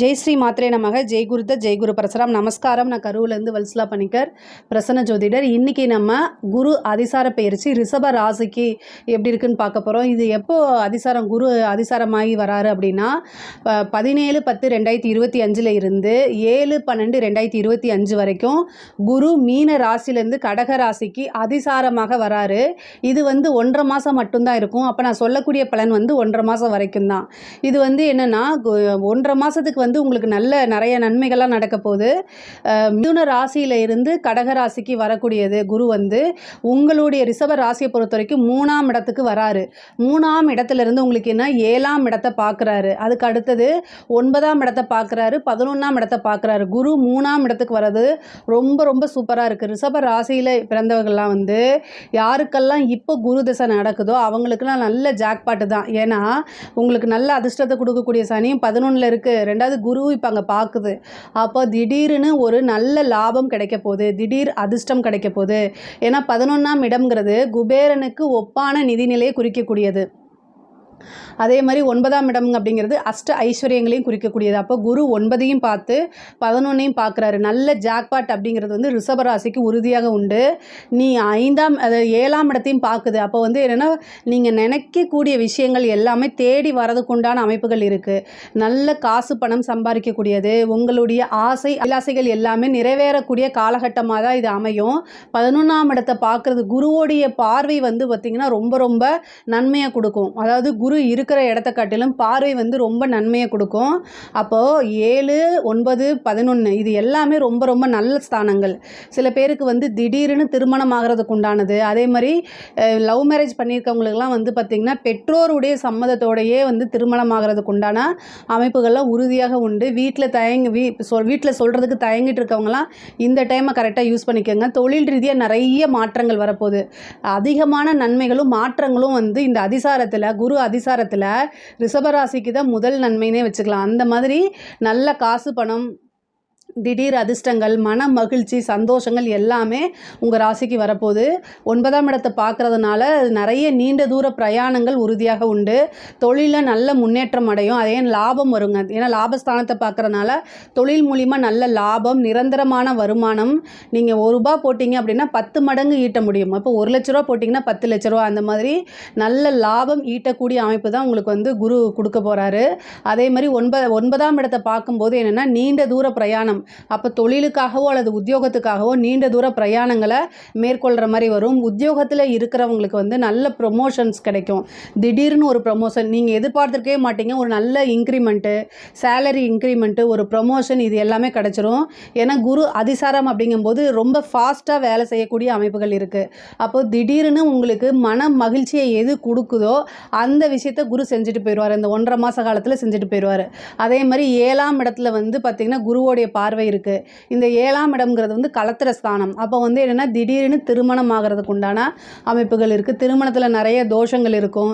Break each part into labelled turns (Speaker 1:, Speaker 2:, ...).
Speaker 1: ஜெய் ஸ்ரீ மாத்ரே நமக. ஜெய் குருத ஜெய் குரு பரசுராம். நமஸ்காரம். நான் கருவிலேருந்து வல்சலா பணிக்கர் பிரசன்ன ஜோதிடர். இன்றைக்கி நம்ம குரு அதிசார பயிற்சி ரிஷப ராசிக்கு எப்படி இருக்குன்னு பார்க்க போகிறோம் இது எப்போ அதிசாரம் குரு அதிசாரமாகி வராரு அப்படின்னா பதினேழு பத்து ரெண்டாயிரத்தி இருபத்தி அஞ்சில் இருந்து ஏழு பன்னெண்டு ரெண்டாயிரத்தி இருபத்தி அஞ்சு வரைக்கும் குரு மீன ராசிலேருந்து கடக ராசிக்கு அதிசாரமாக வராரு. இது வந்து ஒன்றரை மாதம் மட்டும்தான் இருக்கும். அப்போ நான் சொல்லக்கூடிய பலன் வந்து ஒன்றரை மாதம் வரைக்கும் தான். இது வந்து என்னென்னா ஒன்றரை மாதத்துக்கு வந்து உங்களுக்கு நல்ல நிறைய நன்மைகள்லாம் நடக்க போகுது. மிதுன ராசியில் இருந்து கடக ராசிக்கு வரக்கூடியது குரு வந்து உங்களுடைய ரிசர்வ ராசியை பொறுத்த வரைக்கும் மூணாம் இடத்துக்கு வராரு. மூணாம் இடத்துல இருந்து உங்களுக்கு என்ன? ஏழாம் இடத்தை பார்க்குறாரு. அதுக்கு அடுத்தது ஒன்பதாம் இடத்தை பார்க்குறாரு. பதினொன்றாம் இடத்தை பார்க்குறாரு. குரு மூணாம் இடத்துக்கு வர்றது ரொம்ப ரொம்ப சூப்பராக இருக்குது ரிஷப ராசியில் பிறந்தவர்கள்லாம் வந்து யாருக்கெல்லாம் இப்போ குரு திசை நடக்குதோ அவங்களுக்குலாம் நல்ல ஜாக்பாட்டு தான். ஏன்னா உங்களுக்கு நல்ல அதிர்ஷ்டத்தை கொடுக்கக்கூடிய சனியும் பதினொன்றில் இருக்குது ரெண்டாவது குரு இப்போ அங்கே பார்க்குது அப்போ திடீர்னு ஒரு நல்ல லாபம் கிடைக்க போகுது. திடீர் அதிர்ஷ்டம் கிடைக்க போகுது. ஏன்னா பதினொன்றாம் இடம்ங்கிறது குபேரனுக்கு ஒப்பான நிதிநிலையை குறிக்கக்கூடியது. அதே மாதிரி ஒன்பதாம் இடம் அப்படிங்கிறது அஷ்ட ஐஸ்வர்யங்களையும் குறிக்கக்கூடியது. அப்போ குரு ஒன்பதையும் பார்த்து பதினொன்னையும் பார்க்குறாரு. நல்ல ஜாக்பாட் அப்படிங்கிறது வந்து ரிஷபராசிக்கு உறுதியாக உண்டு. நீ ஐந்தாம் அது ஏழாம் இடத்தையும் பார்க்குது. அப்போ வந்து என்னென்னா நீங்கள் நினைக்கக்கூடிய விஷயங்கள் எல்லாமே தேடி வரதுக்குண்டான அமைப்புகள் இருக்குது நல்ல காசு பணம் சம்பாதிக்கக்கூடியது. உங்களுடைய ஆசை அலாசைகள் எல்லாமே நிறைவேறக்கூடிய காலகட்டமாக தான் இது அமையும். பதினொன்றாம் இடத்தை பார்க்குறது குருவோடைய பார்வை வந்து பார்த்திங்கன்னா ரொம்ப ரொம்ப நன்மையாக கொடுக்கும். அதாவது குரு இருக்கிற இடத்த காட்டிலும் பார்வை வந்து ரொம்ப நன்மையை கொடுக்கும். அப்போது ஏழு ஒன்பது பதினொன்று இது எல்லாமே ரொம்ப ரொம்ப நல்ல ஸ்தானங்கள். சில பேருக்கு வந்து திடீர்னு திருமணம் ஆகிறதுக்கு உண்டானது. அதே மாதிரி லவ் மேரேஜ் பண்ணியிருக்கவங்களுக்குலாம் வந்து பார்த்திங்கன்னா பெற்றோருடைய சம்மதத்தோடையே வந்து திருமணம் ஆகிறதுக்கு உண்டான அமைப்புகள்லாம் உறுதியாக உண்டு. வீட்டில் தயங்கி வீ சொல் வீட்டில் சொல்கிறதுக்கு தயங்கிட்டு இருக்கவங்களாம் இந்த டைமை கரெக்டாக யூஸ் பண்ணிக்கோங்க. தொழில் ரீதியாக நிறைய மாற்றங்கள் வரப்போகுது. அதிகமான நன்மைகளும் மாற்றங்களும் வந்து இந்த அதிசாரத்தில் குரு அதிசாரத்தில் ரிஷபராசிக்கு தான் முதல் நன்மைனே வச்சுக்கலாம். அந்த மாதிரி நல்ல காசு பணம் திடீர் அதிர்ஷ்டங்கள் மன மகிழ்ச்சி சந்தோஷங்கள் எல்லாமே உங்கள் ராசிக்கு வரப்போகுது. ஒன்பதாம் இடத்தை பார்க்குறதுனால நிறைய நீண்ட தூர பிரயாணங்கள் உறுதியாக உண்டு. தொழிலில் நல்ல முன்னேற்றம் அடையும். அதே லாபம் வருங்க. ஏன்னா லாபஸ்தானத்தை பார்க்குறதுனால தொழில் மூலிமா நல்ல லாபம் நிரந்தரமான வருமானம். நீங்கள் ஒரு ரூபா போட்டிங்க அப்படின்னா பத்து மடங்கு ஈட்ட முடியும். இப்போ ஒரு லட்ச ரூபா போட்டிங்கன்னா பத்து லட்ச ரூபா. அந்த மாதிரி நல்ல லாபம் ஈட்டக்கூடிய அமைப்பு தான் உங்களுக்கு வந்து குரு கொடுக்க போகிறாரு அதே மாதிரி ஒன்பது ஒன்பதாம் இடத்தை பார்க்கும்போது என்னென்னா நீண்ட தூர பிரயாணம். அப்போ தொழிலுக்காகவோ அல்லது உத்தியோகத்துக்காகவோ நீண்ட தூர பிரயாணங்களை மேற்கொள்கிற மாதிரி வரும். உத்தியோகத்தில் இருக்கிறவங்களுக்கு வந்து நல்ல ப்ரொமோஷன்ஸ் கிடைக்கும். திடீர்னு ஒரு ப்ரொமோஷன் நீங்கள் எதிர்பார்த்துருக்கவே மாட்டீங்க. ஒரு நல்ல இன்க்ரிமெண்ட்டு சேலரி இன்க்ரிமெண்ட்டு ஒரு ப்ரொமோஷன் இது எல்லாமே கிடச்சிரும். ஏன்னா குரு அதிசாரம் அப்படிங்கும்போது ரொம்ப ஃபாஸ்ட்டாக வேலை செய்யக்கூடிய அமைப்புகள் இருக்குது அப்போது திடீர்னு உங்களுக்கு மன மகிழ்ச்சியை எது கொடுக்குதோ அந்த விஷயத்த குரு செஞ்சுட்டு போயிடுவார். இந்த ஒன்றரை மாத காலத்தில் செஞ்சுட்டு போயிடுவார். அதே மாதிரி ஏழாம் இடத்துல வந்து பார்த்திங்கன்னா குருவோடைய பார்வை இருக்குது இந்த ஏழாம் இடம்ங்கிறது வந்து கலத்திர ஸ்தானம். அப்போ வந்து என்னென்னா திடீர்னு திருமணம் ஆகிறதுக்கு உண்டான அமைப்புகள் இருக்குது திருமணத்தில் நிறைய தோஷங்கள் இருக்கும்.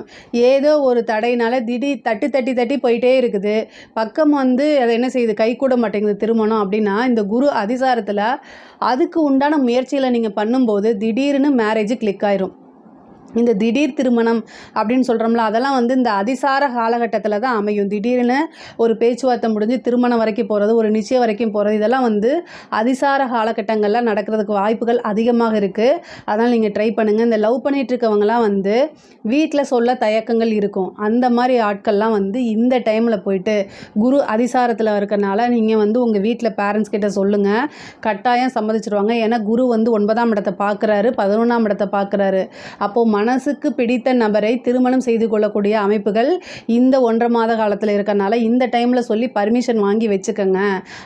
Speaker 1: ஏதோ ஒரு தடையினால திடீர் தட்டி தட்டி தட்டி போயிட்டே இருக்குது. பக்கம் வந்து அதை என்ன செய்யுது? கை கூட மாட்டேங்குது திருமணம் அப்படின்னா இந்த குரு அதிசாரத்தில் அதுக்கு உண்டான முயற்சியில் நீங்கள் பண்ணும்போது திடீர்னு மேரேஜ் கிளிக் ஆயிரும். இந்த திடீர் திருமணம் அப்படின்னு சொல்கிறோம்ல அதெல்லாம் வந்து இந்த அதிசார காலகட்டத்தில் தான் அமையும். திடீர்னு ஒரு பேச்சுவார்த்தை முடிஞ்சு திருமணம் வரைக்கும் போகிறது ஒரு நிச்சயம் வரைக்கும் போகிறது இதெல்லாம் வந்து அதிசார காலகட்டங்களில் நடக்கிறதுக்கு வாய்ப்புகள் அதிகமாக இருக்குது அதனால் நீங்கள் ட்ரை பண்ணுங்கள் இந்த லவ் பண்ணிட்டு வந்து வீட்டில் சொல்ல தயக்கங்கள் இருக்கும். அந்த மாதிரி ஆட்கள்லாம் வந்து இந்த டைமில் போயிட்டு குரு அதிசாரத்தில் இருக்கறனால நீங்கள் வந்து உங்கள் வீட்டில் பேரண்ட்ஸ் கிட்ட சொல்லுங்கள் கட்டாயம் சம்மதிச்சிருவாங்க. ஏன்னா குரு வந்து ஒன்பதாம் இடத்தை பார்க்குறாரு பதினொன்றாம் இடத்தை பார்க்குறாரு. அப்போது மனசுக்கு பிடித்த நபரை திருமணம் செய்து கொள்ளக்கூடிய அமைப்புகள் இந்த ஒன்றரை மாத காலத்தில் இருக்கறனால இந்த டைமில் சொல்லி பர்மிஷன் வாங்கி வச்சுக்கோங்க.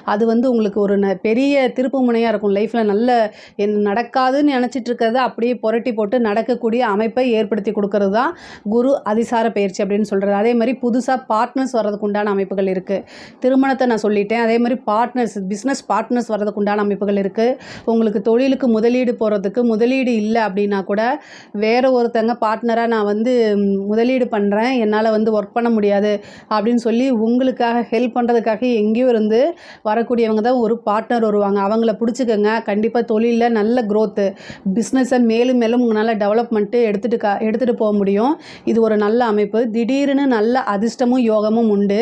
Speaker 1: அது வந்து உங்களுக்கு ஒரு ந- பெரிய திருப்பு முனையாக இருக்கும். லைஃப்பில் நல்ல என் நடக்காதுன்னு நினச்சிட்டு இருக்கிறத அப்படியே புரட்டி போட்டு நடக்கக்கூடிய அமைப்பை ஏற்படுத்தி கொடுக்கறது தான் குரு அதிசார பயிற்சி அப்படின்னு சொல்கிறது அதே மாதிரி புதுசாக பார்ட்னர்ஸ் வர்றதுக்கு உண்டான அமைப்புகள் இருக்குது திருமணத்தை நான் சொல்லிட்டேன். அதே மாதிரி பார்ட்னர்ஸ் பிஸ்னஸ் பார்ட்னர்ஸ் வர்றதுக்கு உண்டான அமைப்புகள் இருக்குது உங்களுக்கு தொழிலுக்கு முதலீடு போகிறதுக்கு முதலீடு இல்லை அப்படின்னா கூட வேற ஒருத்தங்க பார்ட்னராக நான் வந்து முதலீடு பண்ணுறேன் என்னால் வந்து ஒர்க் பண்ண முடியாது அப்படின்னு சொல்லி உங்களுக்காக ஹெல்ப் பண்ணுறதுக்காக எங்கேயோ இருந்து வரக்கூடியவங்க தான் ஒரு பார்ட்னர் வருவாங்க. அவங்கள பிடிச்சிக்கோங்க. கண்டிப்பாக தொழிலில் நல்ல க்ரோத்து பிஸ்னஸை மேலும் மேலும் உங்களால் டெவலப்மெண்ட்டு எடுத்துகிட்டு கா எடுத்துகிட்டு போக முடியும். இது ஒரு நல்ல அமைப்பு. திடீர்னு நல்ல அதிர்ஷ்டமும் யோகமும் உண்டு.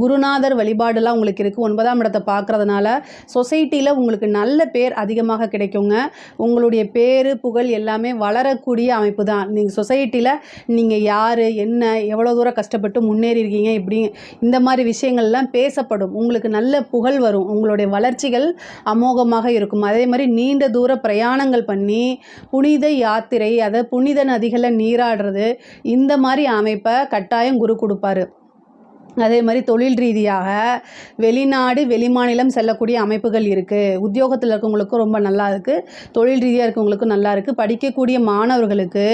Speaker 1: குருநாதர் வழிபாடுலாம் உங்களுக்கு இருக்குது ஒன்பதாம் இடத்தை பார்க்குறதுனால சொசைட்டியில் உங்களுக்கு நல்ல பேர் அதிகமாக கிடைக்குங்க. உங்களுடைய பேர் புகழ் எல்லாமே வளரக்கூடிய அமைப்பு தான். நீங்கள் சொசைட்டியில் நீங்கள் யார் என்ன எவ்வளோ தூரம் கஷ்டப்பட்டு முன்னேறி இருக்கீங்க இப்படி இந்த மாதிரி விஷயங்கள்லாம் பேசப்படும். உங்களுக்கு நல்ல புகழ் வரும். உங்களுடைய வளர்ச்சிகள் அமோகமாக இருக்கும். அதே மாதிரி நீண்ட தூர பிரயாணங்கள் பண்ணி புனித யாத்திரை அதை புனித நதிகளில் நீராடுறது இந்த மாதிரி அமைப்பை கட்டாயம் குரு கொடுப்பாரு. அதே மாதிரி தொழில் ரீதியாக வெளிநாடு வெளிமாநிலம் செல்லக்கூடிய அமைப்புகள் இருக்குது உத்தியோகத்தில் இருக்கவங்களுக்கும் ரொம்ப நல்லா இருக்குது தொழில் ரீதியாக இருக்கவங்களுக்கும் நல்லா இருக்குது படிக்கக்கூடிய மாணவர்களுக்கு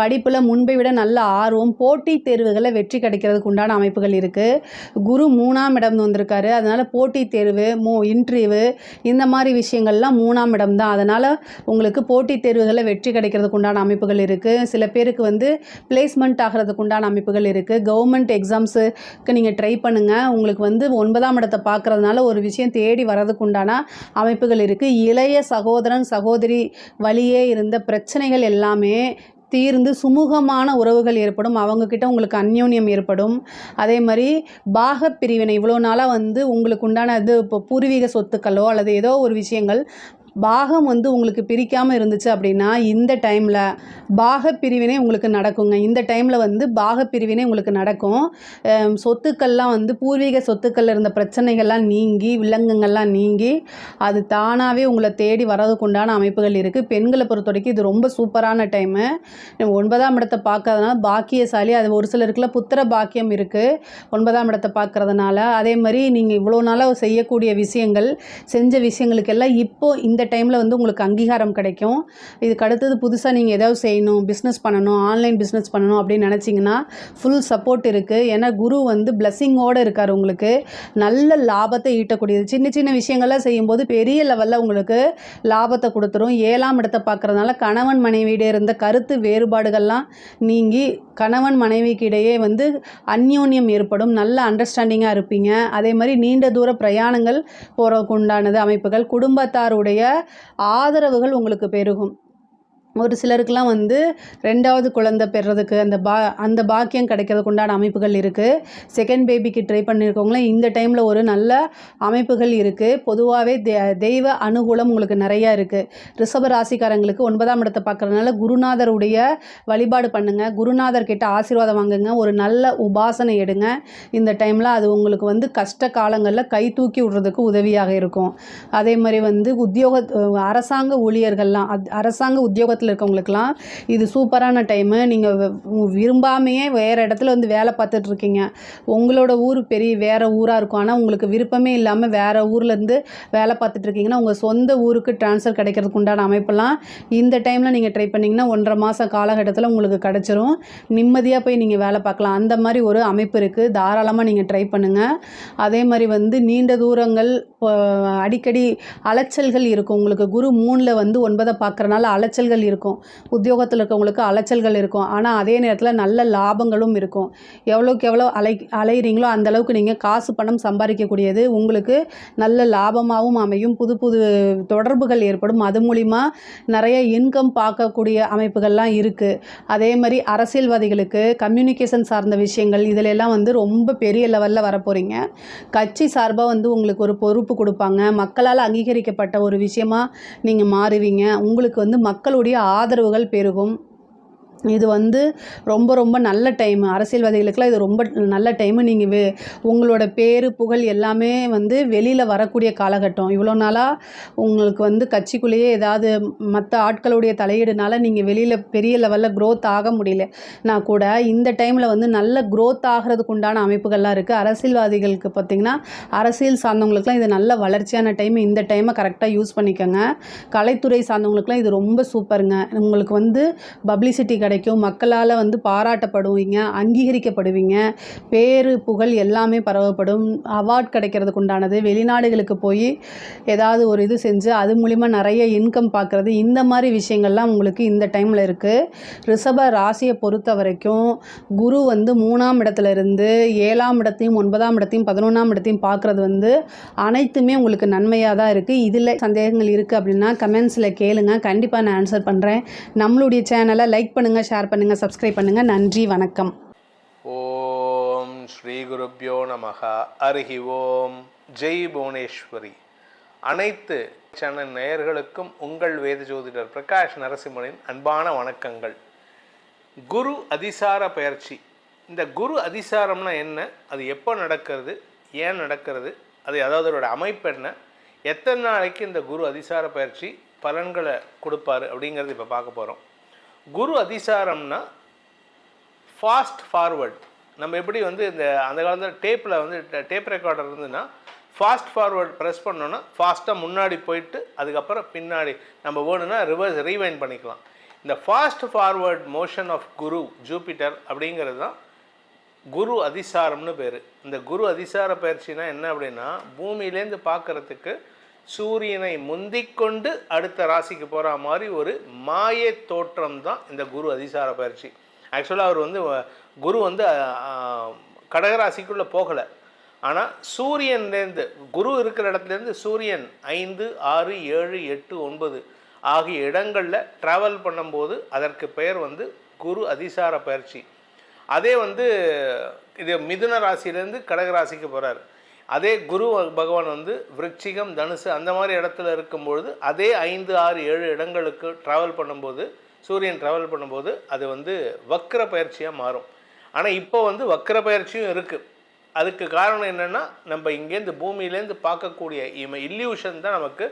Speaker 1: படிப்பில் முன்பை விட நல்ல ஆர்வம் போட்டித் தேர்வுகளை வெற்றி கிடைக்கிறதுக்கு உண்டான அமைப்புகள் இருக்குது குரு மூணாம் இடம் வந்திருக்காரு. அதனால் போட்டித் தேர்வு மூ இன்டர்வியூ இந்த மாதிரி விஷயங்கள்லாம் மூணாம் இடம் தான். அதனால் உங்களுக்கு போட்டித் தேர்வுகளில் வெற்றி கிடைக்கிறதுக்கு உண்டான அமைப்புகள் இருக்குது சில பேருக்கு வந்து பிளேஸ்மெண்ட் ஆகிறதுக்கு உண்டான அமைப்புகள் இருக்குது கவர்மெண்ட் எக்ஸாம்ஸுக்கு நீங்கள் நீங்கள் ட்ரை பண்ணுங்கள் உங்களுக்கு வந்து ஒன்பதாம் இடத்தை பார்க்குறதுனால ஒரு விஷயம் தேடி வர்றதுக்கு உண்டான அமைப்புகள் இருக்குது இளைய சகோதரன் சகோதரி வழியே இருந்த பிரச்சனைகள் எல்லாமே தீர்ந்து சுமூகமான உறவுகள் ஏற்படும். அவங்கக்கிட்ட உங்களுக்கு அந்யோன்யம் ஏற்படும். அதே மாதிரி பாக பிரிவினை இவ்வளோ நாளாக வந்து உங்களுக்கு உண்டான இது இப்போ பூர்வீக சொத்துக்களோ அல்லது ஏதோ ஒரு விஷயங்கள் பாகம் வந்து உங்களுக்கு பிரிக்காமல் இருந்துச்சு அப்படின்னா இந்த டைமில் பாக பிரிவினை உங்களுக்கு நடக்குங்க. இந்த டைமில் வந்து பாகப் பிரிவினை உங்களுக்கு நடக்கும். சொத்துக்கள்லாம் வந்து பூர்வீக சொத்துக்களில் இருந்த பிரச்சனைகள்லாம் நீங்கி விலங்குங்கள்லாம் நீங்கி அது தானாகவே உங்களை தேடி வரதுக்குண்டான அமைப்புகள் இருக்குது பெண்களை பொறுத்த வரைக்கும் இது ரொம்ப சூப்பரான டைமு ஒன்பதாம் இடத்தை பார்க்கறதுனால பாக்கியசாலி அது ஒரு சிலருக்குள்ள புத்திர பாக்கியம் இருக்குது ஒன்பதாம் இடத்தை பார்க்கறதுனால. அதே மாதிரி நீங்கள் இவ்வளோ நாளாக செய்யக்கூடிய விஷயங்கள் செஞ்ச விஷயங்களுக்கெல்லாம் இப்போ இந்த டைமில் வந்து உங்களுக்கு அங்கீகாரம் கிடைக்கும். இதுக்கு அடுத்தது புதுசாக நீங்கள் ஏதாவது செய்யணும் பிஸ்னஸ் பண்ணணும் ஆன்லைன் பிஸ்னஸ் பண்ணணும் அப்படின்னு நினச்சிங்கன்னா ஃபுல் சப்போர்ட் இருக்குது ஏன்னா குரு வந்து பிளஸ்ஸிங்கோடு இருக்கார் உங்களுக்கு. நல்ல லாபத்தை ஈட்டக்கூடியது. சின்ன சின்ன விஷயங்கள்லாம் செய்யும்போது பெரிய லெவலில் உங்களுக்கு லாபத்தை கொடுத்துரும். ஏழாம் இடத்தை பார்க்குறதுனால கணவன் மனைவியிடையே இருந்த கருத்து வேறுபாடுகள்லாம் நீங்கி கணவன் மனைவிக்கு இடையே வந்து அந்யோன்யம் ஏற்படும். நல்ல அண்டர்ஸ்டாண்டிங்காக இருப்பீங்க. அதே மாதிரி நீண்ட தூர பிரயாணங்கள் போகிறதுக்கு உண்டானது அமைப்புகள். குடும்பத்தாருடைய ஆதரவுகள் உங்களுக்கு பெருகும். ஒரு சிலருக்குலாம் வந்து ரெண்டாவது குழந்தை பெறுறதுக்கு அந்த பா அந்த பாக்கியம் கிடைக்கிறதுக்கு உண்டான அமைப்புகள் இருக்குது செகண்ட் பேபிக்கு ட்ரை பண்ணியிருக்கவங்களாம் இந்த டைமில் ஒரு நல்ல அமைப்புகள் இருக்குது பொதுவாகவே தெ தெய்வ அனுகூலம் உங்களுக்கு நிறையா இருக்குது ரிஷப ராசிக்காரங்களுக்கு ஒன்பதாம் இடத்தை பார்க்குறதுனால குருநாதருடைய வழிபாடு பண்ணுங்கள் குருநாதர் கிட்ட ஆசீர்வாதம் வாங்குங்க. ஒரு நல்ல உபாசனை எடுங்க. இந்த டைமில் அது உங்களுக்கு வந்து கஷ்ட காலங்களில் கை தூக்கி விடுறதுக்கு உதவியாக இருக்கும். அதே மாதிரி வந்து உத்தியோக அரசாங்க ஊழியர்கள்லாம் அரசாங்க உத்தியோகத்தில் இருக்கவங்களுக்கெல்லாம் இது சூப்பரான டைமு நீங்கள் விரும்பாமையே வேறு இடத்துல வந்து வேலை பார்த்துட்ருக்கீங்க உங்களோட ஊர் பெரிய வேறு ஊராக இருக்கும். ஆனால் உங்களுக்கு விருப்பமே இல்லாமல் வேறு ஊர்லேருந்து வேலை பார்த்துட்டு இருக்கீங்கன்னா உங்கள் சொந்த ஊருக்கு ட்ரான்ஸ்ஃபர் கிடைக்கிறதுக்கு உண்டான அமைப்பெல்லாம் இந்த டைமில் நீங்கள் ட்ரை பண்ணிங்கன்னா ஒன்றரை மாத காலகட்டத்தில் உங்களுக்கு கிடச்சிரும். நிம்மதியாக போய் நீங்கள் வேலை பார்க்கலாம். அந்த மாதிரி ஒரு அமைப்பு இருக்குது தாராளமாக நீங்கள் ட்ரை பண்ணுங்கள் அதே மாதிரி வந்து நீண்ட தூரங்கள் அடிக்கடி அலைச்சல்கள் இருக்கும். உங்களுக்கு குரு மூணில் வந்து ஒன்பதை பார்க்குறனால அலைச்சல்கள் இருக்கும் இருக்கும். உத்தியோகத்தில் இருக்கவங்களுக்கு அலைச்சல்கள் இருக்கும். ஆனால் அதே நேரத்தில் நல்ல லாபங்களும் இருக்கும். எவ்வளோக்கு எவ்வளோ அலை அலைகிறீங்களோ அந்தளவுக்கு நீங்கள் காசு பணம் சம்பாதிக்கக்கூடியது உங்களுக்கு நல்ல லாபமாகவும் அமையும். புது புது தொடர்புகள் ஏற்படும். அது மூலிமா நிறைய இன்கம் பார்க்கக்கூடிய அமைப்புகள்லாம் இருக்குது அதே மாதிரி அரசியல்வாதிகளுக்கு கம்யூனிகேஷன் சார்ந்த விஷயங்கள் இதிலெல்லாம் வந்து ரொம்ப பெரிய லெவலில் வரப்போகிறீங்க கட்சி சார்பாக வந்து உங்களுக்கு ஒரு பொறுப்பு கொடுப்பாங்க. மக்களால் அங்கீகரிக்கப்பட்ட ஒரு விஷயமா நீங்கள் மாறுவீங்க. உங்களுக்கு வந்து மக்களுடைய ஆதரவுகள் பெருகும். இது வந்து ரொம்ப ரொம்ப நல்ல டைமு அரசியல்வாதிகளுக்கெல்லாம் இது ரொம்ப நல்ல டைமு நீங்கள் வே உங்களோட பேர் புகழ் எல்லாமே வந்து வெளியில் வரக்கூடிய காலகட்டம். இவ்வளோ நாளாக உங்களுக்கு வந்து கட்சிக்குள்ளேயே ஏதாவது மற்ற ஆட்களுடைய தலையீடுனால நீங்கள் வெளியில் பெரிய லெவலில் க்ரோத் ஆக முடியல. நான் கூட இந்த டைமில் வந்து நல்ல க்ரோத் ஆகிறதுக்கு உண்டான அமைப்புகள்லாம் இருக்குது அரசியல்வாதிகளுக்கு பார்த்திங்கன்னா அரசியல் சார்ந்தவங்களுக்குலாம் இது நல்ல வளர்ச்சியான டைம் இந்த டைமை கரெக்டாக யூஸ் பண்ணிக்கோங்க. கலைத்துறை சார்ந்தவங்களுக்குலாம் இது ரொம்ப சூப்பருங்க உங்களுக்கு வந்து பப்ளிசிட்டி கிடையாது கிடைக்கும். மக்களால் வந்து பாராட்டப்படுவீங்க அங்கீகரிக்கப்படுவீங்க. பேரு புகழ் எல்லாமே பரவப்படும். அவார்ட் கிடைக்கிறதுக்கு உண்டானது வெளிநாடுகளுக்கு போய் ஏதாவது ஒரு இது செஞ்சு அது மூலிமா நிறைய இன்கம் பார்க்குறது. இந்த மாதிரி விஷயங்கள்லாம் உங்களுக்கு இந்த டைமில் இருக்குது ரிஷப ராசியை பொறுத்த வரைக்கும் குரு வந்து மூணாம் இடத்துல இருந்து ஏழாம் இடத்தையும் ஒன்பதாம் இடத்தையும் பதினொன்றாம் இடத்தையும் பார்க்குறது வந்து அனைத்துமே உங்களுக்கு நன்மையாக தான் இருக்குது இதில் சந்தேகங்கள் இருக்குது அப்படின்னா கமெண்ட்ஸில் கேளுங்க. கண்டிப்பாக நான் ஆன்சர் பண்ணுறேன் நம்மளுடைய சேனலை லைக் பண்ணுங்கள் ஷேர் பண்ணுங்கள் சப்ஸ்கிரைப் பண்ணுங்கள் நன்றி வணக்கம்.
Speaker 2: ஓம் ஸ்ரீ குருப்யோ நமக. அருகி ஓம். ஜெய் புவனேஸ்வரி. அனைத்து சேனல் நேயர்களுக்கும் உங்கள் வேத ஜோதிடர் பிரகாஷ் நரசிம்மனின் அன்பான வணக்கங்கள். குரு அதிசார பயிற்சி. இந்த குரு அதிசாரம்னா என்ன? அது எப்போ நடக்கிறது? ஏன் நடக்கிறது? அது அதாவது அதோட அமைப்பு என்ன? எத்தனை நாளைக்கு இந்த குரு அதிசார பயிற்சி பலன்களை கொடுப்பாரு அப்படிங்கிறது இப்போ பார்க்க போகிறோம் குரு அதிசாரம்னா ஃபாஸ்ட் ஃபார்வர்ட் நம்ம எப்படி வந்து இந்த அந்த காலத்தில் டேப்பில் வந்து டேப் ரெக்கார்டர் இருந்துன்னா ஃபாஸ்ட் ஃபார்வர்ட் ப்ரெஸ் பண்ணோன்னா ஃபாஸ்ட்டாக முன்னாடி போயிட்டு அதுக்கப்புறம் பின்னாடி நம்ம வேணும்னா ரிவர்ஸ் ரீவைண்ட் பண்ணிக்கலாம். இந்த fast forward motion of Guru Jupiter அப்படிங்கிறது தான் குரு அதிசாரம்னு பேர். இந்த குரு அதிசார பயிற்சினா என்ன அப்படின்னா பூமியிலேருந்து பார்க்கறதுக்கு சூரியனை முந்திக்கொண்டு அடுத்த ராசிக்கு போகிற மாதிரி ஒரு மாய தோற்றம் தான் இந்த குரு அதிசார பயிற்சி. ஆக்சுவலாக அவர் வந்து குரு வந்து கடகராசிக்குள்ளே போகலை. ஆனால் சூரியன்லேருந்து குரு இருக்கிற இடத்துலேருந்து சூரியன் ஐந்து ஆறு ஏழு எட்டு ஒன்பது ஆகிய இடங்களில் ட்ராவல் பண்ணும்போது அதற்கு பெயர் வந்து குரு அதிசார பயிற்சி. அதே வந்து இது மிதுன ராசியிலேருந்து கடக ராசிக்கு போகிறார் அதே குரு பகவான் வந்து விருச்சிகம் தனுசு அந்த மாதிரி இடத்துல இருக்கும்பொழுது அதே ஐந்து ஆறு ஏழு இடங்களுக்கு ட்ராவல் பண்ணும்போது சூரியன் ட்ராவல் பண்ணும்போது அது வந்து வக்ர பயிற்சியாக மாறும். ஆனால் இப்போ வந்து வக்ர பயிற்சியும் இருக்குது அதுக்கு காரணம் என்னென்னா நம்ம இங்கேருந்து பூமியிலேருந்து பார்க்கக்கூடிய இம இல்யூஷன் தான் நமக்கு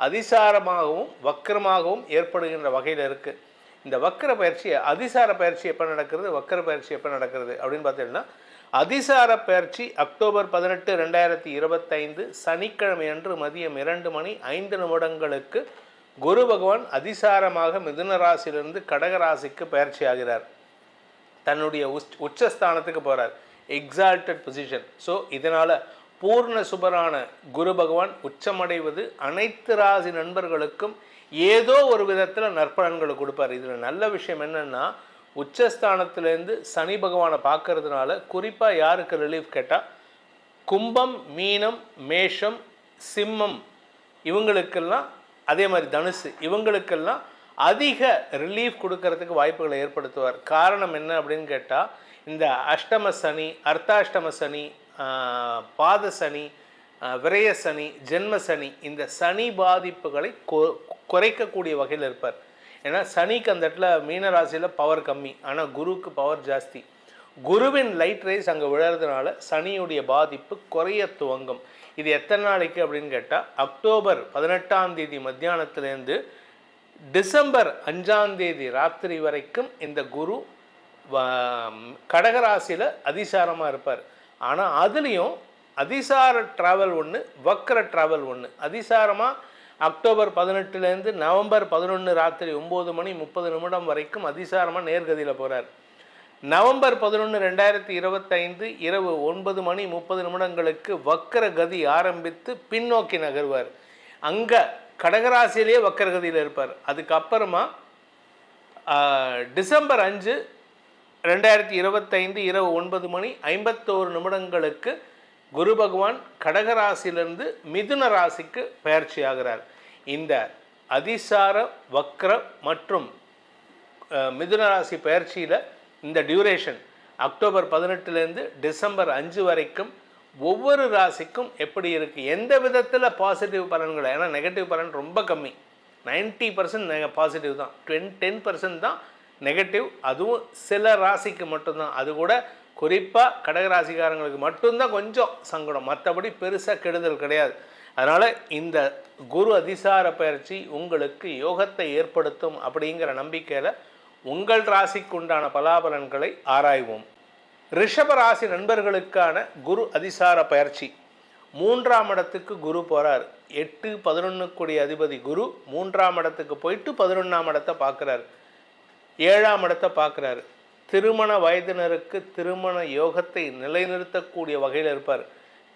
Speaker 2: அதிசாரமாகவும் வக்கரமாகவும் ஏற்படுகின்ற வகையில் இருக்குது இந்த வக்கர பயிற்சி அதிசார பயிற்சி எப்போ நடக்கிறது வக்கர பயிற்சி எப்போ நடக்கிறது அப்படின்னு பார்த்தீங்கன்னா அதிசார பயிற்சி அக்டோபர் பதினெட்டு ரெண்டாயிரத்தி இருபத்தைந்து சனிக்கிழமை அன்று மதியம் இரண்டு மணி ஐந்து நிமிடங்களுக்கு குரு பகவான் அதிசாரமாக மிதுன ராசியிலிருந்து கடகராசிக்கு பயிற்சி ஆகிறார். தன்னுடைய உச் உச்சஸ்தானத்துக்கு போகிறார் எக்ஸால்டட் பொசிஷன் ஸோ இதனால் பூர்ண சுபரான குரு பகவான் உச்சமடைவது அனைத்து ராசி நண்பர்களுக்கும் ஏதோ ஒரு விதத்தில் நற்பலன்களை கொடுப்பார். இதில் நல்ல விஷயம் என்னென்னா உச்சஸ்தானத்திலேருந்து சனி பகவானை பார்க்கறதுனால குறிப்பாக யாருக்கு ரிலீஃப் கேட்டால் கும்பம் மீனம் மேஷம் சிம்மம் இவங்களுக்கெல்லாம் அதே மாதிரி தனுசு இவங்களுக்கெல்லாம் அதிக ரிலீஃப் கொடுக்கறதுக்கு வாய்ப்புகளை ஏற்படுத்துவார். காரணம் என்ன அப்படின்னு கேட்டால் இந்த அஷ்டம சனி அர்த்தாஷ்டம சனி பாத சனி விரய சனி ஜென்ம சனி இந்த சனி பாதிப்புகளை கொ- குறைக்கக்கூடிய வகையில் இருப்பார். ஏன்னா சனிக்கு அந்த இடத்துல மீன ராசியில் பவர் கம்மி. ஆனால் குருவுக்கு பவர் ஜாஸ்தி. குருவின் லைட் ரேஸ் அங்கே விழறதுனால சனியுடைய பாதிப்பு குறைய துவங்கும். இது எத்தனை நாளைக்கு அப்படின்னு கேட்டால் அக்டோபர் பதினெட்டாம் தேதி மத்தியானத்துலேருந்து டிசம்பர் அஞ்சாம் தேதி ராத்திரி வரைக்கும் இந்த குரு கடகராசியில் அதிசாரமாக இருப்பார். ஆனால் அதுலேயும் அதிசார ட்ராவல் ஒன்று வக்ர ட்ராவல் ஒன்று அதிசாரமாக அக்டோபர் பதினெட்டுலேருந்து நவம்பர் பதினொன்று ராத்திரி ஒம்பது மணி முப்பது நிமிடம் வரைக்கும் அதிசாரமாக நேர்கதியில் போகிறார் நவம்பர் பதினொன்று ரெண்டாயிரத்தி இருபத்தைந்து இரவு ஒன்பது மணி முப்பது நிமிடங்களுக்கு வக்கர கதி ஆரம்பித்து பின்னோக்கி நகர்வார். அங்கே கடகராசியிலேயே வக்கரகதியில் இருப்பார். அதுக்கப்புறமா டிசம்பர் அஞ்சு ரெண்டாயிரத்தி இருபத்தைந்து இரவு ஒன்பது மணி ஐம்பத்தோரு நிமிடங்களுக்கு குரு பகவான் கடகராசியிலிருந்து மிதுன ராசிக்கு பயிற்சி ஆகிறார் இந்த அதிசார வக்ர மற்றும் மிதுன ராசி பயிற்சியில் இந்த டியூரேஷன் அக்டோபர் பதினெட்டுலேருந்து டிசம்பர் அஞ்சு வரைக்கும் ஒவ்வொரு ராசிக்கும் எப்படி இருக்குது எந்த விதத்தில் பாசிட்டிவ் பலன்களை ஏன்னா நெகட்டிவ் பலன் ரொம்ப கம்மி. 90% பர்சன்ட் பாசிட்டிவ் தான். டென் டென் பர்சன்ட் தான் நெகட்டிவ் அதுவும் சில ராசிக்கு மட்டும்தான். அது கூட குறிப்பாக கடகராசிக்காரங்களுக்கு மட்டும்தான் கொஞ்சம் சங்கடம். மற்றபடி பெருசாக கெடுதல் கிடையாது. அதனால் இந்த குரு அதிசார பயிற்சி உங்களுக்கு யோகத்தை ஏற்படுத்தும் அப்படிங்கிற நம்பிக்கையில் உங்கள் ராசிக்கு உண்டான பலாபலன்களை ஆராய்வோம். ரிஷப ராசி நண்பர்களுக்கான குரு அதிசார பயிற்சி. மூன்றாம் இடத்துக்கு குரு போகிறார் எட்டு பதினொன்று அதிபதி குரு மூன்றாம் இடத்துக்கு போயிட்டு பதினொன்றாம் இடத்தை பார்க்குறாரு. ஏழாம் இடத்தை பார்க்குறாரு. திருமண வயதினருக்கு திருமண யோகத்தை நிலைநிறுத்தக்கூடிய வகையில் இருப்பார்.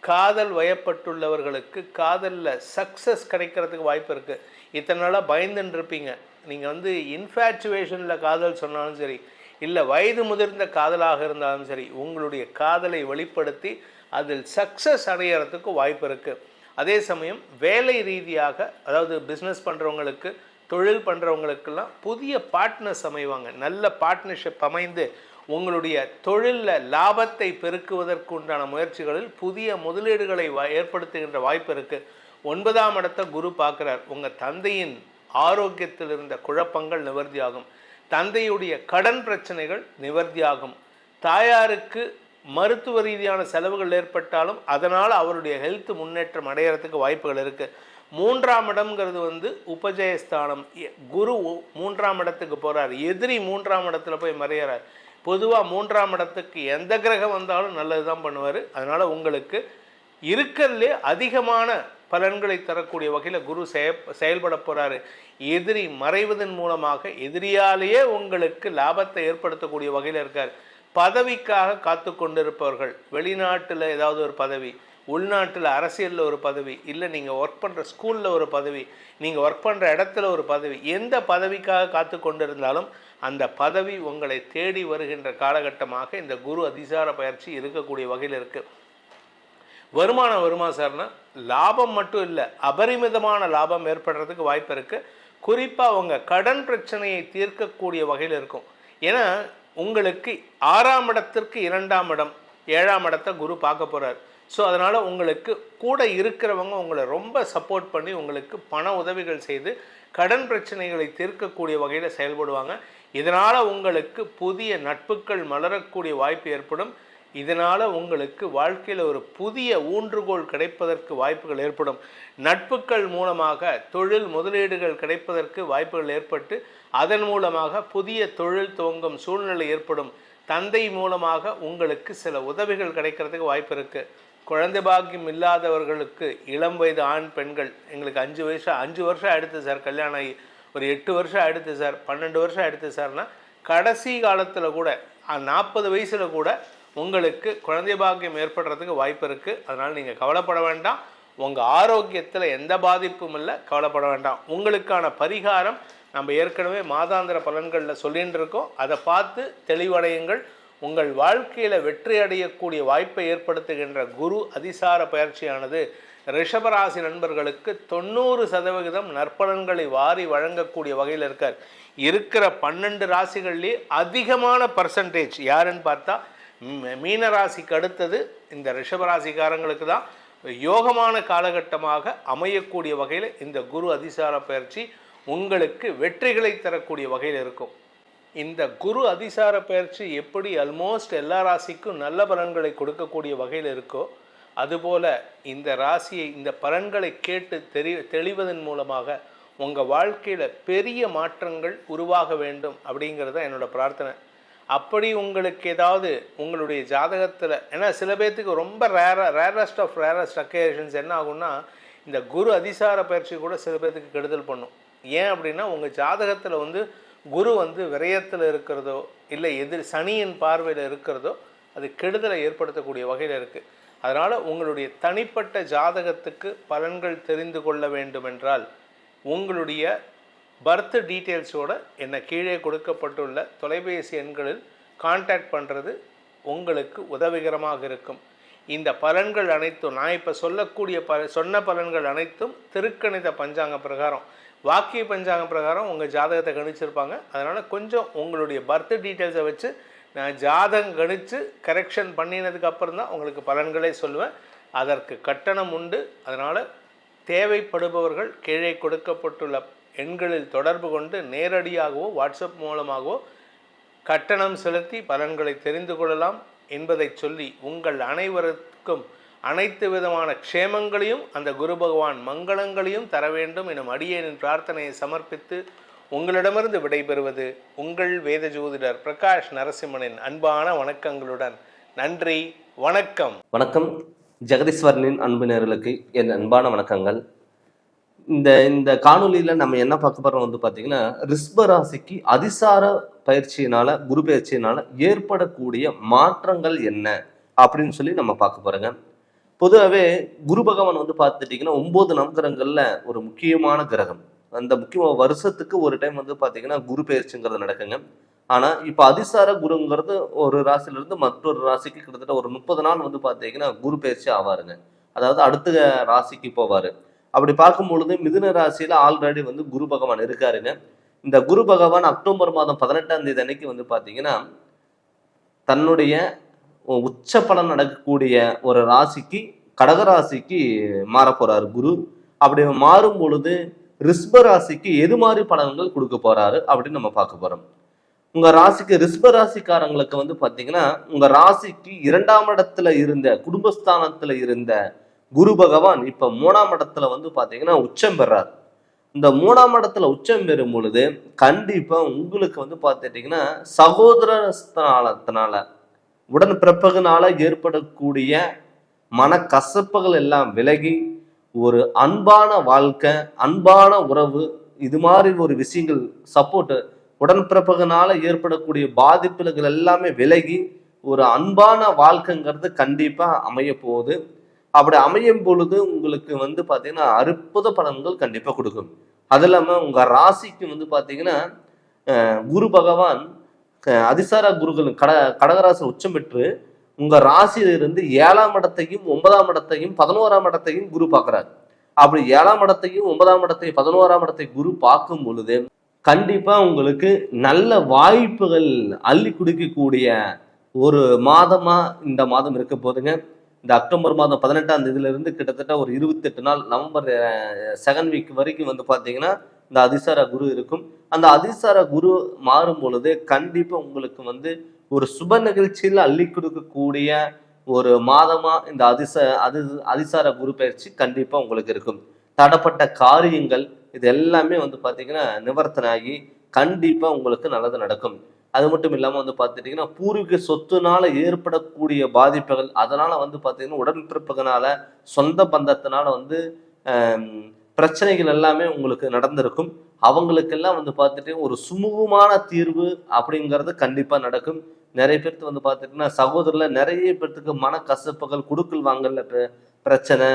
Speaker 2: காதல் வயப்பட்டுள்ளவர்களுக்கு காதலில் சக்ஸஸ் கிடைக்கிறதுக்கு வாய்ப்பு இருக்குது இத்தனை நாளாக பயந்துன்னு இருப்பீங்க. நீங்கள் வந்து இன்ஃபேச்சுவேஷனில் காதல் சொன்னாலும் சரி இல்லை வயது முதிர்ந்த காதலாக இருந்தாலும் சரி உங்களுடைய காதலை வெளிப்படுத்தி அதில் சக்ஸஸ் அடையிறதுக்கு வாய்ப்பு இருக்குது அதே சமயம் வேலை ரீதியாக அதாவது பிஸ்னஸ் பண்ணுறவங்களுக்கு தொழில் பண்ணுறவங்களுக்கெல்லாம் புதிய பார்ட்னர்ஸ் அமைவாங்க. நல்ல பார்ட்னர்ஷிப் அமைந்து உங்களுடைய தொழிலில் லாபத்தை பெருக்குவதற்கு உண்டான முயற்சிகளில் புதிய முதலீடுகளை வ- ஏற்படுத்துகின்ற வாய்ப்பு இருக்குது ஒன்பதாம் இடத்தை குரு பார்க்குறார். உங்கள் தந்தையின் ஆரோக்கியத்தில் இருந்த குழப்பங்கள் நிவர்த்தியாகும். தந்தையுடைய கடன் பிரச்சனைகள் நிவர்த்தியாகும். தாயாருக்கு மருத்துவ ரீதியான செலவுகள் ஏற்பட்டாலும் அதனால் அவருடைய ஹெல்த் முன்னேற்றம் அடையிறதுக்கு வாய்ப்புகள் இருக்குது மூன்றாம் இடம்ங்கிறது வந்து உபஜயஸ்தானம். எ- குரு மூன்றாம் இடத்துக்கு போகிறார் எதிரி மூன்றாம் இடத்துல போய் மறையிறார். பொதுவாக மூன்றாம் இடத்துக்கு எந்த கிரகம் வந்தாலும் நல்லது தான் பண்ணுவார். அதனால் உங்களுக்கு இருக்கிறதுலே அதிகமான பலன்களை தரக்கூடிய வகையில் குரு செய செயல்பட போகிறாரு எதிரி மறைவதன் மூலமாக எதிரியாலேயே உங்களுக்கு லாபத்தை ஏற்படுத்தக்கூடிய வகையில் இருக்கார். பதவிக்காக காத்து கொண்டிருப்பவர்கள் வெளிநாட்டில் ஏதாவது ஒரு பதவி உள்நாட்டில் அரசியலில் ஒரு பதவி இல்லை நீங்கள் ஒர்க் பண்ணுற ஸ்கூலில் ஒரு பதவி நீங்கள் ஒர்க் பண்ணுற இடத்துல ஒரு பதவி எந்த பதவிக்காக காத்து கொண்டிருந்தாலும் அந்த பதவி உங்களை தேடி வருகின்ற காலகட்டமாக இந்த குரு அதிசார பயிற்சி இருக்கக்கூடிய வகையில் இருக்குது வருமானம் வருமா சார்னா லாபம் மட்டும் இல்லை அபரிமிதமான லாபம் ஏற்படுறதுக்கு வாய்ப்பு இருக்குது குறிப்பாக உங்கள் கடன் பிரச்சனையை தீர்க்கக்கூடிய வகையில் இருக்கும். ஏன்னா உங்களுக்கு ஆறாம் இடத்திற்கு இரண்டாம் இடம் ஏழாம் இடத்தை குரு பார்க்க போகிறார் ஸோ அதனால் உங்களுக்கு கூட இருக்கிறவங்க உங்களை ரொம்ப சப்போர்ட் பண்ணி உங்களுக்கு பண உதவிகள் செய்து கடன் பிரச்சனைகளை தீர்க்கக்கூடிய வகையில் செயல்படுவாங்க. இதனால் உங்களுக்கு புதிய நட்புகள் மலரக்கூடிய வாய்ப்பு ஏற்படும். இதனால் உங்களுக்கு வாழ்க்கையில் ஒரு புதிய ஊன்றுகோல் கிடைப்பதற்கு வாய்ப்புகள் ஏற்படும். நட்புகள் மூலமாக தொழில் முதலீடுகள் கிடைப்பதற்கு வாய்ப்புகள் ஏற்பட்டு அதன் மூலமாக புதிய தொழில் துவங்கும் சூழ்நிலை ஏற்படும். தந்தை மூலமாக உங்களுக்கு சில உதவிகள் கிடைக்கிறதுக்கு வாய்ப்பு இருக்குது குழந்தை பாக்கியம் இல்லாதவர்களுக்கு இளம் வயது ஆண் பெண்கள் எங்களுக்கு அஞ்சு வயசு அஞ்சு வருஷம் எடுத்து சார் கல்யாணம் ஆகி ஒரு எட்டு வருஷம் எடுத்து சார் பன்னெண்டு வருஷம் எடுத்து சார்னா கடைசி காலத்தில் கூட நாற்பது வயசில் கூட உங்களுக்கு குழந்தை பாக்கியம் ஏற்படுறதுக்கு வாய்ப்பு இருக்குது அதனால் நீங்கள் கவலைப்பட வேண்டாம். உங்கள் ஆரோக்கியத்தில் எந்த பாதிப்பும் இல்லை கவலைப்பட வேண்டாம். உங்களுக்கான பரிகாரம் நம்ம ஏற்கனவே மாதாந்திர பலன்களில் சொல்லின்னு இருக்கோம் அதை பார்த்து தெளிவடையுங்கள். உங்கள் வாழ்க்கையில் வெற்றி அடையக்கூடிய வாய்ப்பை ஏற்படுத்துகின்ற குரு அதிசார பயிற்சியானது ரிஷபராசி நண்பர்களுக்கு தொண்ணூறு சதவிகிதம் நற்பலன்களை வாரி வழங்கக்கூடிய வகையில் இருக்கார். இருக்கிற பன்னெண்டு ராசிகள்லேயே அதிகமான பர்சன்டேஜ் யாருன்னு பார்த்தா மீ- மீன ராசிக்கு அடுத்தது இந்த ரிஷபராசிக்காரங்களுக்கு தான். யோகமான காலகட்டமாக அமையக்கூடிய வகையில் இந்த குரு அதிசார பயிற்சி உங்களுக்கு வெற்றிகளை தரக்கூடிய வகையில் இருக்கும். இந்த குரு அதிசார பயிற்சி எப்படி அல்மோஸ்ட் எல்லா ராசிக்கும் நல்ல பலன்களை கொடுக்கக்கூடிய வகையில் இருக்கோ அதுபோல இந்த ராசியை இந்த பலன்களை கேட்டு தெரி தெளிவதன் மூலமாக உங்கள் வாழ்க்கையில் பெரிய மாற்றங்கள் உருவாக வேண்டும் அப்படிங்கிறது தான் என்னோட பிரார்த்தனை. அப்படி உங்களுக்கு ஏதாவது உங்களுடைய ஜாதகத்தில் ஏன்னா சில பேர்த்துக்கு ரொம்ப rare rarest of rarest occasions என்ன ஆகும்னா இந்த குரு அதிசார பயிற்சி கூட சில பேர்த்துக்கு கெடுதல் பண்ணும். ஏன் அப்படின்னா உங்கள் ஜாதகத்தில் வந்து குரு வந்து விரயத்தில் இருக்கிறதோ இல்லை எதிர் சனியின் பார்வையில் இருக்கிறதோ அது கெடுதலை ஏற்படுத்தக்கூடிய வகையில் இருக்குது அதனால் உங்களுடைய தனிப்பட்ட ஜாதகத்துக்கு பலன்கள் தெரிந்து கொள்ள வேண்டுமென்றால் உங்களுடைய பர்த் டீட்டெயில்ஸோட என்னை கீழே கொடுக்கப்பட்டுள்ள தொலைபேசி எண்களில் காண்டாக்ட் பண்ணுறது உங்களுக்கு உதவிகரமாக இருக்கும். இந்த பலன்கள் அனைத்தும் நான் இப்போ சொல்லக்கூடிய ப சொன்ன பலன்கள் அனைத்தும் திருக்கணித பஞ்சாங்க பிரகாரம். வாக்கிய பஞ்சாங்க பிரகாரம் உங்கள் ஜாதகத்தை கணிச்சிருப்பாங்க. அதனால் கொஞ்சம் உங்களுடைய பர்த் டீட்டெயில்ஸை வச்சு நான் ஜாதகம் கணித்து கரெக்ஷன் பண்ணினதுக்கு அப்புறம் தான் உங்களுக்கு பலன்களை சொல்லுவேன். அதற்கு கட்டணம் உண்டு. அதனால் தேவைப்படுபவர்கள் கீழே கொடுக்கப்பட்டுள்ள எண்களில் தொடர்பு கொண்டு நேரடியாகவோ வாட்ஸ்அப் மூலமாகவோ கட்டணம் செலுத்தி பலன்களை தெரிந்து கொள்ளலாம் என்பதை சொல்லி உங்கள் அனைவருக்கும் அனைத்து விதமான க்ஷேமங்களையும் அந்த குரு பகவான் மங்களங்களையும் தர வேண்டும் எனும் அடியேனின் பிரார்த்தனையை சமர்ப்பித்து உங்களிடமிருந்து விடைபெறுவது உங்கள் வேத ஜோதிடர் பிரகாஷ் நரசிம்மனின் அன்பான வணக்கங்களுடன். நன்றி வணக்கம்.
Speaker 3: வணக்கம். ஜெகதீஸ்வரனின் அன்பு என் அன்பான வணக்கங்கள். இந்த இந்த காணொலியில் நம்ம என்ன பார்க்க போகிறோம் வந்து பார்த்தீங்கன்னா ரிஸ்பராசிக்கு அதிசார பயிற்சியினால குரு பயிற்சியினால ஏற்படக்கூடிய மாற்றங்கள் என்ன அப்படின்னு சொல்லி நம்ம பார்க்க போகிறோங்க பொதுவாகவே குரு பகவான் வந்து பார்த்துட்டிங்கன்னா ஒம்பது நவகிரகங்களில் ஒரு முக்கியமான கிரகம். அந்த முக்கியமாக வருஷத்துக்கு ஒரு டைம் வந்து பார்த்தீங்கன்னா குரு பயிற்சிங்கிறது நடக்குங்க. ஆனால் இப்போ அதிசார குருங்கிறது ஒரு ராசியிலிருந்து மற்றொரு ராசிக்கு கிட்டத்தட்ட ஒரு முப்பது நாள் வந்து பார்த்தீங்கன்னா குரு பயிற்சி ஆவாருங்க. அதாவது அடுத்த ராசிக்கு போவார். அப்படி பார்க்கும் பொழுது மிதுன ராசியில் ஆல்ரெடி வந்து குரு பகவான் இருக்காருங்க. இந்த குரு பகவான் அக்டோபர் மாதம் பதினெட்டாம் தேதி அன்னைக்கு வந்து பார்த்தீங்கன்னா தன்னுடைய உச்ச பலன் நடக்கக்கூடிய ஒரு ராசிக்கு கடகராசிக்கு மாறப்போறாரு குரு. அப்படி மாறும் பொழுது ரிஷ்ப ராசிக்கு எது மாதிரி பலன்கள் கொடுக்க போறாரு அப்படின்னு நம்ம பார்க்க போறோம். உங்க ராசிக்கு ரிஷ்ப ராசிக்காரங்களுக்கு வந்து பாத்தீங்கன்னா உங்க ராசிக்கு இரண்டாம் இடத்துல இருந்த குடும்பஸ்தானத்துல இருந்த குரு பகவான் இப்ப மூணாம் இடத்துல வந்து பாத்தீங்கன்னா உச்சம் பெறார். இந்த மூணாம் இடத்துல உச்சம் பெறும் பொழுது கண்டிப்பா உங்களுக்கு வந்து பாத்துட்டீங்கன்னா சகோதரஸ்தானத்தினால பிறப்பகனால ஏற்படக்கூடிய மனக்கசப்புகள் எல்லாம் விலகி ஒரு அன்பான வாழ்க்கை அன்பான உறவு இது மாதிரி ஒரு விஷயங்கள் சப்போர்ட்டு உடன்பிறப்பகனால ஏற்படக்கூடிய பாதிப்புகள் எல்லாமே விலகி ஒரு அன்பான வாழ்க்கைங்கிறது கண்டிப்பாக அமைய போகுது. அப்படி அமையும் பொழுது உங்களுக்கு வந்து பார்த்தீங்கன்னா அற்புத பலன்கள் கண்டிப்பாக கொடுக்கும். அது இல்லாமல் உங்கள் ராசிக்கு வந்து பார்த்தீங்கன்னா குரு பகவான் அதிசார குருக்கள் கட கடகராசி உச்சம் பெற்று உங்க ராசியிலிருந்து ஏழாம் இடத்தையும் ஒன்பதாம் இடத்தையும் பதினோராம் இடத்தையும் குரு பார்க்கறாரு. அப்படி ஏழாம் இடத்தையும் ஒன்பதாம் இடத்தையும் பதினோராம் இடத்தை குரு பார்க்கும் பொழுது கண்டிப்பா உங்களுக்கு நல்ல வாய்ப்புகள் அள்ளி குடிக்கக்கூடிய ஒரு மாதமா இந்த மாதம் இருக்க போதுங்க. இந்த அக்டோபர் மாதம் பதினெட்டாம் தேதியிலிருந்து கிட்டத்தட்ட ஒரு இருபத்தெட்டு நாள் நவம்பர் செகண்ட் வீக் வரைக்கும் வந்து பார்த்தீங்கன்னா இந்த அதிசார குரு இருக்கும். அந்த அதிசார குரு மாறும் பொழுது கண்டிப்பா உங்களுக்கு வந்து ஒரு சுப நிகழ்ச்சியில் அள்ளி கொடுக்கக்கூடிய ஒரு மாதமா இந்த அதிச அதி அதிசார குரு பயிற்சி கண்டிப்பா உங்களுக்கு இருக்கும். தடப்பட்ட காரியங்கள் இது எல்லாமே வந்து பாத்தீங்கன்னா நிவர்த்தனாகி கண்டிப்பாக கண்டிப்பா உங்களுக்கு நல்லது நடக்கும். அது மட்டும் இல்லாம வந்து பார்த்துட்டீங்கன்னா பூர்வீக சொத்துனால ஏற்படக்கூடிய பாதிப்புகள் அதனால வந்து பார்த்தீங்கன்னா உடன்பிறப்புகளால சொந்த பந்தத்தினால வந்து பிரச்சனைகள் எல்லாமே உங்களுக்கு நடந்திருக்கும். அவங்களுக்கெல்லாம் வந்து பார்த்துட்டு ஒரு சுமூகமான தீர்வு அப்படிங்கிறது கண்டிப்பாக நடக்கும். நிறைய பேர்த்து வந்து பார்த்துட்டீங்கன்னா சகோதரில் நிறைய பேர்த்துக்கு மனக்கசப்புகள் குடுக்கல் வாங்கல பிரச்சனை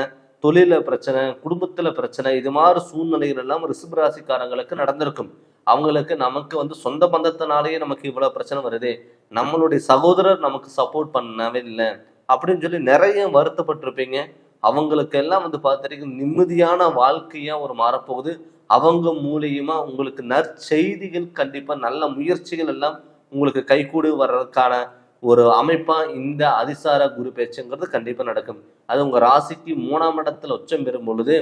Speaker 3: தொழிலில் பிரச்சனை குடும்பத்தில் பிரச்சனை இது மாதிரி சூழ்நிலைகள் எல்லாம் ரிஷபராசிக்காரங்களுக்கு நடந்திருக்கும். அவங்களுக்கு நமக்கு வந்து சொந்த பந்தத்தினாலேயே நமக்கு இவ்வளோ பிரச்சனை வருது. நம்மளுடைய சகோதரர் நமக்கு சப்போர்ட் பண்ணவே இல்லை அப்படின்னு சொல்லி நிறைய வருத்தப்பட்டிருப்பீங்க. அவங்களுக்கு எல்லாம் வந்து பார்த்துட்டீங்க நிம்மதியான வாழ்க்கையா ஒரு மாறப்போகுது. அவங்க மூலியமா உங்களுக்கு நற்செய்திகள் கண்டிப்பா நல்ல முயற்சிகள் எல்லாம் உங்களுக்கு கைகூடு வர்றதுக்கான ஒரு அமைப்பா இந்த அதிசார குரு பேச்சுங்கிறது கண்டிப்பா நடக்கும். அது உங்க ராசிக்கு மூணாம் இடத்துல உச்சம் பெறும் பொழுது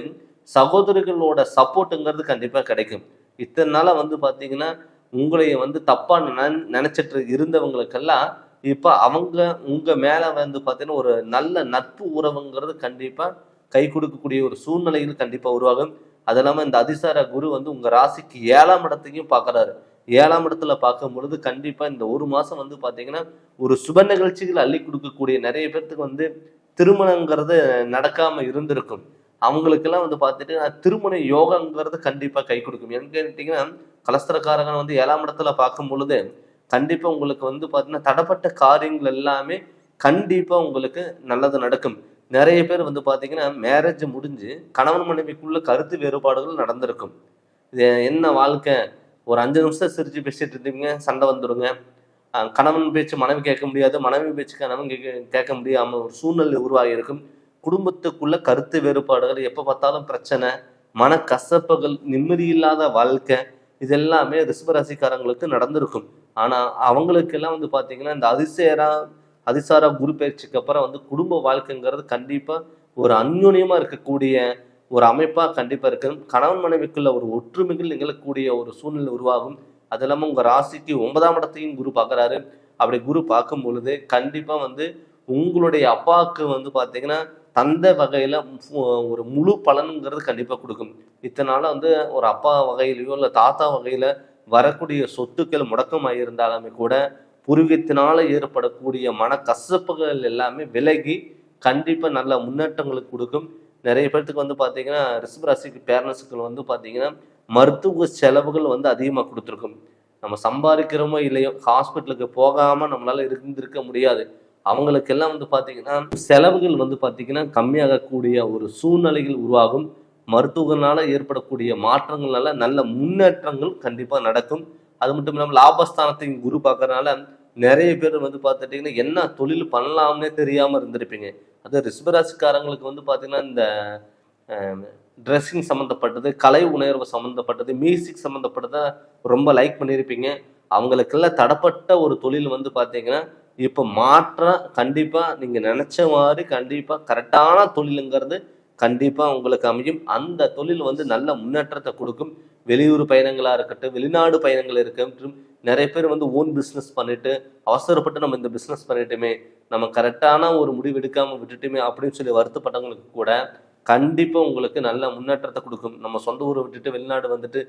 Speaker 3: சகோதரர்களோட சப்போர்ட்டுங்கிறது கண்டிப்பா கிடைக்கும். இத்தனை நாளா வந்து பாத்தீங்கன்னா உங்களைய வந்து தப்பா நினைச்சிட்டு இருந்தவங்களுக்கெல்லாம் இப்போ அவங்க உங்கள் மேலே வந்து பார்த்தீங்கன்னா ஒரு நல்ல நட்பு உறவுங்கிறது கண்டிப்பாக கை கொடுக்கக்கூடிய ஒரு சூழ்நிலையில் கண்டிப்பாக உருவாகும். அது இல்லாமல் இந்த அதிசார குரு வந்து உங்கள் ராசிக்கு ஏழாம் இடத்தையும் பார்க்குறாரு ஏழாம் இடத்துல பார்க்கும் பொழுது கண்டிப்பாக இந்த ஒரு மாதம் வந்து பார்த்தீங்கன்னா ஒரு சுப நிகழ்ச்சிகள் அள்ளி கொடுக்கக்கூடிய நிறைய பேர்த்துக்கு வந்து திருமணங்கிறது நடக்காமல் இருந்திருக்கும். அவங்களுக்கெல்லாம் வந்து பார்த்துட்டு திருமண யோகங்கிறது கண்டிப்பாக கை கொடுக்கும். ஏன்னு கேட்டிங்கன்னா கலஸ்தரக்காரங்க வந்து ஏழாம் இடத்துல பார்க்கும் பொழுது கண்டிப்பாக உங்களுக்கு வந்து பார்த்தீங்கன்னா தடப்பட்ட காரியங்கள் எல்லாமே கண்டிப்பாக உங்களுக்கு நல்லது நடக்கும். நிறைய பேர் வந்து பார்த்தீங்கன்னா மேரேஜ் முடிஞ்சு கணவன் மனைவிக்குள்ள கருத்து வேறுபாடுகள் நடந்திருக்கும். இது என்ன வாழ்க்கை? ஒரு அஞ்சு நிமிஷம் சிரிச்சு பேசிட்டு இருந்தீங்க சண்டை வந்துருங்க. கணவன் பேச்சு மனைவி கேட்க முடியாது மனைவி பேச்சு கணவன் கேட்க கேட்க முடியாம ஒரு சூழ்நிலை உருவாகி இருக்கும் குடும்பத்துக்குள்ள கருத்து வேறுபாடுகள் எப்போ பார்த்தாலும் பிரச்சனை மனக்கசப்புகள் நிம்மதி இல்லாத வாழ்க்கை இதெல்லாமே ரிஷபராசிக்காரங்களுக்கு நடந்திருக்கும். ஆனால் அவங்களுக்கெல்லாம் வந்து பார்த்தீங்கன்னா இந்த அதிசயரா அதிசாரா குரு பயிற்சிக்கு அப்புறம் வந்து குடும்ப வாழ்க்கைங்கிறது கண்டிப்பாக ஒரு அந்யோன்யமா இருக்கக்கூடிய ஒரு அமைப்பாக கண்டிப்பாக இருக்கும் கணவன் மனைவிக்குள்ள ஒரு ஒற்றுமைகள் நிகழக்கூடிய ஒரு சூழ்நிலை உருவாகும். அது இல்லாமல் உங்கள் ராசிக்கு ஒன்பதாம் இடத்தையும் குரு பார்க்குறாரு அப்படி குரு பார்க்கும் பொழுது கண்டிப்பாக வந்து உங்களுடைய அப்பாவுக்கு வந்து பார்த்தீங்கன்னா தந்தை வகையில் ஒரு முழு பலனுங்கிறது கண்டிப்பாக கொடுக்கும். இத்தனை வந்து ஒரு அப்பா வகையிலையோ இல்லை தாத்தா வகையில் வரக்கூடிய சொத்துக்கள் முடக்கமாக இருந்தாலுமே கூட புருவத்தினால ஏற்படக்கூடிய மனக்கசப்புகள் எல்லாமே விலகி கண்டிப்பாக நல்ல முன்னேற்றங்களுக்கு கொடுக்கும். நிறைய பேர்த்துக்கு வந்து பார்த்தீங்கன்னா ரிஷபராசிக்கு பேரண்ட்ஸுக்கு வந்து பார்த்தீங்கன்னா மருத்துவ செலவுகள் வந்து அதிகமாக கொடுத்துருக்கும். நம்ம சம்பாதிக்கிறோமோ இல்லையோ ஹாஸ்பிட்டலுக்கு போகாமல் நம்மளால் இருந்திருக்க முடியாது. அவங்களுக்கெல்லாம் வந்து பார்த்தீங்கன்னா செலவுகள் வந்து பார்த்தீங்கன்னா கம்மியாகக்கூடிய ஒரு சூழ்நிலைகள் உருவாகும். மருத்துவனால ஏற்படக்கூடிய மாற்றங்கள்னால நல்ல முன்னேற்றங்கள் கண்டிப்பாக நடக்கும். அது மட்டும் இல்லாமல் லாபஸ்தானத்தையும் குரு பார்க்கறதுனால நிறைய பேர் வந்து பார்த்துட்டிங்கன்னா என்ன தொழில் பண்ணலாம்னே தெரியாமல் இருந்திருப்பீங்க. அது ரிஷபராசிக்காரங்களுக்கு வந்து பார்த்தீங்கன்னா இந்த ட்ரெஸ்ஸிங் சம்மந்தப்பட்டது கலை உணர்வு சம்மந்தப்பட்டது மியூசிக் சம்மந்தப்பட்டதை ரொம்ப லைக் பண்ணியிருப்பீங்க. அவங்களுக்கெல்லாம் தடப்பட்ட ஒரு தொழில் வந்து பார்த்தீங்கன்னா இப்போ மாற்றம் கண்டிப்பாக நீங்கள் நினச்ச மாதிரி கண்டிப்பாக கரெக்டான தொழிலுங்கிறது கண்டிப்பாக உங்களுக்கு அமையும். அந்த தொழில் வந்து நல்ல முன்னேற்றத்தை கொடுக்கும். வெளியூர் பயணங்களாக இருக்கட்டும் வெளிநாடு பயணங்கள் இருக்கட்டும் நிறைய பேர் வந்து ஓன் பிஸ்னஸ் பண்ணிட்டு அவசரப்பட்டு நம்ம இந்த பிஸ்னஸ் பண்ணிட்டுமே நம்ம கரெக்டான ஒரு முடிவு எடுக்காமல் விட்டுட்டுமே அப்படின்னு சொல்லி வருத்தப்பட்டவங்களுக்கு கூட கண்டிப்பாக உங்களுக்கு நல்ல முன்னேற்றத்தை கொடுக்கும். நம்ம சொந்த ஊரை விட்டுட்டு வெளிநாடு வந்துட்டு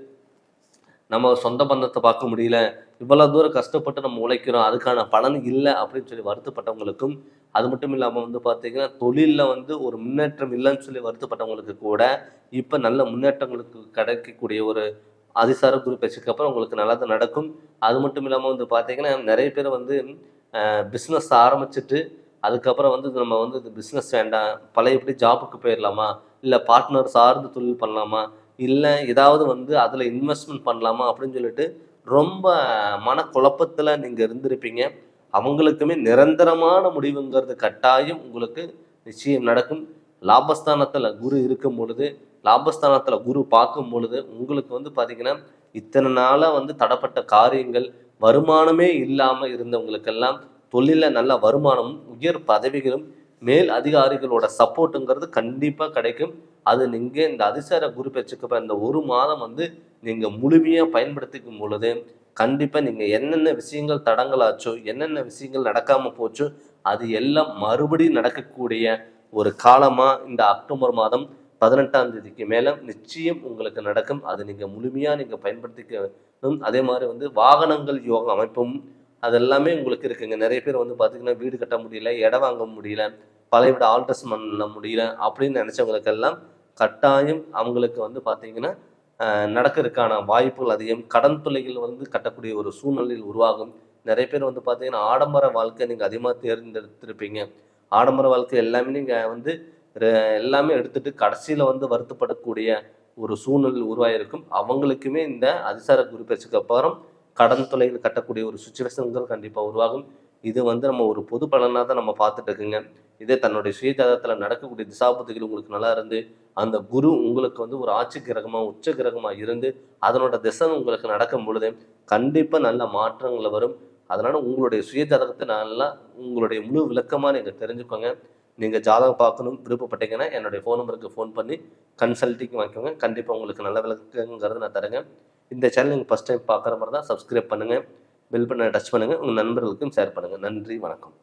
Speaker 3: நம்ம சொந்த பந்தத்தை பார்க்க முடியல. இவ்வளோ தூரம் கஷ்டப்பட்டு நம்ம உழைக்கிறோம். அதுக்கான பலன் இல்லை அப்படின்னு சொல்லி வருத்தப்பட்டவங்களுக்கும் அது மட்டும் இல்லாமல் வந்து பார்த்தீங்கன்னா தொழிலில் வந்து ஒரு முன்னேற்றம் இல்லைன்னு சொல்லி வருத்தப்பட்டவங்களுக்கு கூட இப்போ நல்ல முன்னேற்றங்களுக்கு கிடைக்கக்கூடிய ஒரு அதிசார குரு பேச்சுக்கு அப்புறம் உங்களுக்கு நல்லது நடக்கும். அது மட்டும் இல்லாமல் வந்து பார்த்தீங்கன்னா நிறைய பேர் வந்து பிஸ்னஸ் ஆரம்பிச்சிட்டு அதுக்கப்புறம் வந்து நம்ம வந்து இந்த பிஸ்னஸ் வேண்டாம் பழையபடி ஜாபுக்கு போயிடலாமா இல்லை பார்ட்னர் சார்ந்து தொழில் பண்ணலாமா? இல்லை ஏதாவது வந்து அதில் இன்வெஸ்ட்மெண்ட் பண்ணலாமா? அப்படின்னு சொல்லிட்டு ரொம்ப மனக்குழப்பத்தில் நீங்கள் இருந்திருப்பீங்க. அவங்களுக்குமே நிரந்தரமான முடிவுங்கிறது கட்டாயம் உங்களுக்கு நிச்சயம் நடக்கும். லாபஸ்தானத்தில் குரு இருக்கும் பொழுது லாபஸ்தானத்தில் குரு பார்க்கும் பொழுது உங்களுக்கு வந்து பார்த்தீங்கன்னா இத்தனை நாளாக வந்து தடப்பட்ட காரியங்கள் வருமானமே இல்லாமல் இருந்தவங்களுக்கெல்லாம் தொழிலில் நல்ல வருமானமும் உயர் பதவிகளும் மேல் அதிகாரிகளோட சப்போர்ட்டுங்கிறது கண்டிப்பாக கிடைக்கும். அது நீங்கள் இந்த அதிசார குரு பெற்றுக்கப்ப இந்த ஒரு மாதம் வந்து நீங்கள் முழுமையாக பயன்படுத்திக்கும் பொழுது கண்டிப்பாக நீங்கள் என்னென்ன விஷயங்கள் தடங்களாச்சோ என்னென்ன விஷயங்கள் நடக்காமல் போச்சோ அது எல்லாம் மறுபடியும் நடக்கக்கூடிய ஒரு காலமாக இந்த அக்டோபர் மாதம் பதினெட்டாம் தேதிக்கு மேலே நிச்சயம் உங்களுக்கு நடக்கும். அது நீங்கள் முழுமையாக நீங்கள் பயன்படுத்திக்கணும். அதே மாதிரி வந்து வாகனங்கள் யோக அமைப்பும் அதெல்லாமே உங்களுக்கு இருக்குங்க. நிறைய பேர் வந்து பார்த்தீங்கன்னா வீடு கட்ட முடியல இடம் வாங்க முடியல பழைய வீடு ஆல்ட்ரஸ் பண்ண முடியல அப்படின்னு நினச்சவங்களுக்கெல்லாம் கட்டாயம் அவங்களுக்கு வந்து பார்த்தீங்கன்னா நடக்கிறதுக்கான வாய்ப்புகள் அதிகம். கடன் தொல்லைகள் வந்து கட்டக்கூடிய ஒரு சூழ்நிலையில் உருவாகும். நிறைய பேர் வந்து பார்த்தீங்கன்னா ஆடம்பர வாழ்க்கை நீங்கள் அதிகமாக தேர்ந்தெடுத்திருப்பீங்க. ஆடம்பர வாழ்க்கை எல்லாமே நீங்கள் வந்து எல்லாமே எடுத்துட்டு கடைசியில் வந்து வருத்தப்படக்கூடிய ஒரு சூழ்நிலை உருவாயிருக்கும். அவங்களுக்குமே இந்த அதிசார குரு பேச்சுக்கு அப்புறம் கடன் தொலைகள் கட்டக்கூடிய ஒரு சுச்சுவேஷன்கள் கண்டிப்பாக உருவாகும். இது வந்து நம்ம ஒரு பொது பலனாக தான் நம்ம பார்த்துட்டு இருக்குங்க. இதே தன்னுடைய சுயஜாதத்தில் நடக்கக்கூடிய திசாபத்துகள் உங்களுக்கு நல்லா இருந்து அந்த குரு உங்களுக்கு வந்து ஒரு ஆட்சி கிரகமாக உச்ச கிரகமாக இருந்து அதனோட திசை உங்களுக்கு நடக்கும் பொழுது கண்டிப்பாக நல்ல மாற்றங்கள் வரும். அதனால் உங்களுடைய சுயஜாதகத்தை நல்லா உங்களுடைய முழு விளக்கமாக நீங்கள் தெரிஞ்சுக்கோங்க. நீங்கள் ஜாதகம் பார்க்கணும் விருப்பப்பட்டீங்கன்னா என்னுடைய ஃபோன் நம்பருக்கு ஃபோன் பண்ணி கன்சல்ட்டிங் வாங்கிக்கோங்க. கண்டிப்பாக உங்களுக்கு நல்ல விளக்கங்கிறது நான் தரேங்க. இந்த சேனல் நீங்கள் ஃபஸ்ட் டைம் பார்க்குற மாதிரி தான் சப்ஸ்கிரைப் பண்ணுங்கள் பெல் பண்ண டச் பண்ணுங்கள் உங்கள் நண்பர்களுக்கும் ஷேர் பண்ணுங்கள் நன்றி வணக்கம்.